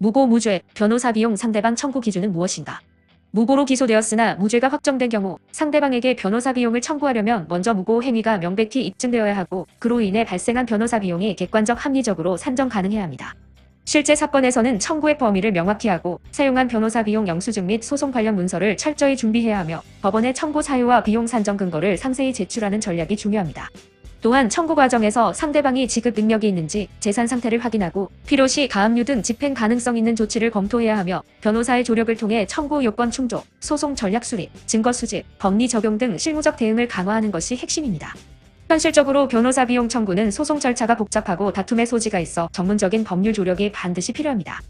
무고 무죄, 변호사 비용 상대방 청구 기준은 무엇인가? 무고로 기소되었으나 무죄가 확정된 경우 상대방에게 변호사 비용을 청구하려면 먼저 무고 행위가 명백히 입증되어야 하고 그로 인해 발생한 변호사 비용이 객관적 합리적으로 산정 가능해야 합니다. 실제 사건에서는 청구의 범위를 명확히 하고 사용한 변호사 비용 영수증 및 소송 관련 문서를 철저히 준비해야 하며 법원의 청구 사유와 비용 산정 근거를 상세히 제출하는 전략이 중요합니다. 또한 청구 과정에서 상대방이 지급 능력이 있는지 재산 상태를 확인하고 필요시 가압류 등 집행 가능성 있는 조치를 검토해야 하며 변호사의 조력을 통해 청구 요건 충족, 소송 전략 수립, 증거 수집, 법리 적용 등 실무적 대응을 강화하는 것이 핵심입니다. 현실적으로 변호사 비용 청구는 소송 절차가 복잡하고 다툼의 소지가 있어 전문적인 법률 조력이 반드시 필요합니다.